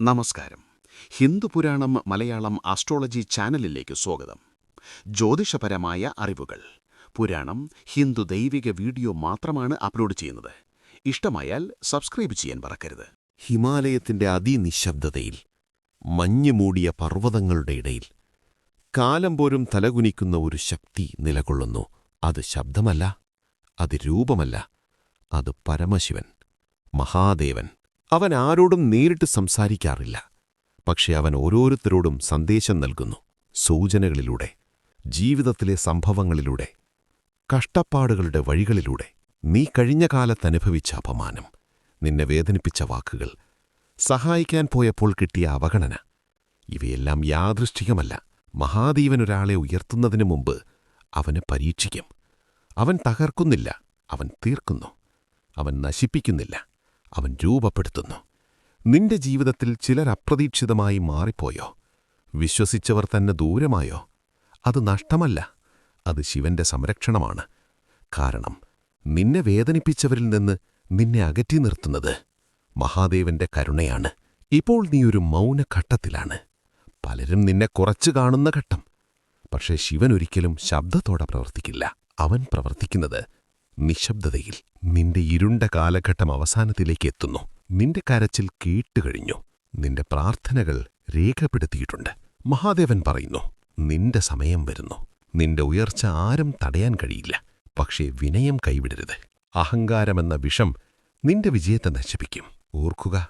നമസ്കാരം. ഹിന്ദു പുരാണം മലയാളം ആസ്ട്രോളജി ചാനലിലേക്ക് സ്വാഗതം. ജ്യോതിഷപരമായ അറിവുകൾ. പുരാണം ഹിന്ദു ദൈവിക വീഡിയോ മാത്രമാണ് അപ്ലോഡ് ചെയ്യുന്നത്. ഇഷ്ടമായാൽ സബ്സ്ക്രൈബ് ചെയ്യാൻ മറക്കരുത്. ഹിമാലയത്തിന്റെ അതിനിശബ്ദതയിൽ മഞ്ഞു മൂടിയ പർവതങ്ങളുടെ ഇടയിൽ കാലം പോലും തലകുനിക്കുന്ന ഒരു ശക്തി നിലകൊള്ളുന്നു. അത് ശബ്ദമല്ല അത് രൂപമല്ല അത് പരമശിവൻ മഹാദേവൻ. അവൻ ആരോടും നേരിട്ട് സംസാരിക്കാറില്ല. പക്ഷെ അവൻ ഓരോരുത്തരോടും സന്ദേശം നൽകുന്നു സൂചനകളിലൂടെ ജീവിതത്തിലെ സംഭവങ്ങളിലൂടെ കഷ്ടപ്പാടുകളുടെ വഴികളിലൂടെ. നീ കഴിഞ്ഞ കാലത്തനുഭവിച്ച അപമാനം നിന്നെ വേദനിപ്പിച്ച വാക്കുകൾ സഹായിക്കാൻ പോയപ്പോൾ കിട്ടിയ അവഗണന ഇവയെല്ലാം യാദൃഷ്ടികമല്ല മഹാദീവൻ ഒരാളെ ഉയർത്തുന്നതിനു മുമ്പ് അവന് പരീക്ഷിക്കും. അവൻ തകർക്കുന്നില്ല അവൻ തീർക്കുന്നു. അവൻ നശിപ്പിക്കുന്നില്ല. അവൻ രൂപപ്പെടുത്തുന്നു. നിന്റെ ജീവിതത്തിൽ ചിലർ അപ്രതീക്ഷിതമായി മാറിപ്പോയോ? വിശ്വസിച്ചവർ തന്നെ ദൂരമായോ? അത് നഷ്ടമല്ല അത് ശിവന്റെ സംരക്ഷണമാണ്. കാരണം നിന്നെ വേദനിപ്പിച്ചവരിൽ നിന്ന് നിന്നെ അകറ്റി നിർത്തുന്നത് മഹാദേവന്റെ കരുണയാണ്. ഇപ്പോൾ നീ ഒരു മൗനഘട്ടത്തിലാണ്. പലരും നിന്നെ കുറച്ചു കാണുന്ന ഘട്ടം. പക്ഷേ ശിവൻ ഒരിക്കലും ശബ്ദത്തോടെ പ്രവർത്തിക്കില്ല. അവൻ പ്രവർത്തിക്കുന്നത് നിശബ്ദതയിൽ നിന്റെ ഇരുണ്ട കാലഘട്ടം അവസാനത്തിലേക്ക് എത്തുന്നു. നിന്റെ കരച്ചിൽ കേട്ടുകഴിഞ്ഞു നിന്റെ പ്രാർത്ഥനകൾ രേഖപ്പെടുത്തിയിട്ടുണ്ട്. മഹാദേവൻ പറയുന്നു നിന്റെ സമയം വരുന്നു. നിന്റെ ഉയർച്ച ആരും തടയാൻ കഴിയില്ല. പക്ഷേ വിനയം കൈവിടരുത്. അഹങ്കാരമെന്ന വിഷം നിന്റെ വിജയത്തെ നശിപ്പിക്കും. ഓർക്കുക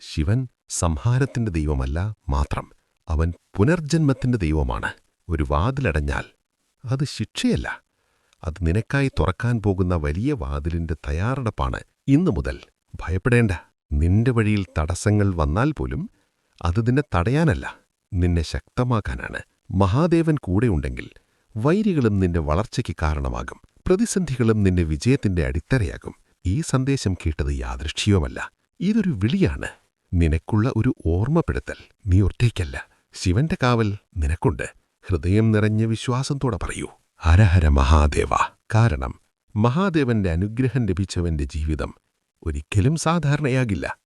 ശിവൻ സംഹാരത്തിന്റെ ദൈവമല്ല മാത്രം. അവൻ പുനർജന്മത്തിന്റെ ദൈവമാണ്. ഒരു വാതിലടഞ്ഞാൽ അത് ശിക്ഷയല്ല. അത് നിനക്കായി തുറക്കാൻ പോകുന്ന വലിയ വാതിലിന്റെ തയ്യാറെടുപ്പാണ്. ഇന്നു മുതൽ ഭയപ്പെടേണ്ട. നിന്റെ വഴിയിൽ തടസ്സങ്ങൾ വന്നാൽ പോലും അത് നിന്നെ തടയാനല്ല നിന്നെ ശക്തമാക്കാനാണ്. മഹാദേവൻ കൂടെയുണ്ടെങ്കിൽ വൈരികളും നിന്റെ വളർച്ചയ്ക്ക് കാരണമാകും. പ്രതിസന്ധികളും നിന്റെ വിജയത്തിന്റെ അടിത്തറയാകും. ഈ സന്ദേശം കേട്ടത് യാദൃഷ്ട്യവുമല്ല ഇതൊരു വിളിയാണ്. നിനക്കുള്ള ഒരു ഓർമ്മപ്പെടുത്തൽ. നീ ഒറ്റയ്ക്കല്ല. ശിവന്റെ കാവൽ നിനക്കുണ്ട്. ഹൃദയം നിറഞ്ഞ വിശ്വാസത്തോടെ പറയൂ. ഹരഹര മഹാദേവ. കാരണം മഹാദേവന്റെ അനുഗ്രഹം ലഭിച്ചവന്റെ ജീവിതം ഒരിക്കലും സാധാരണയാകില്ല.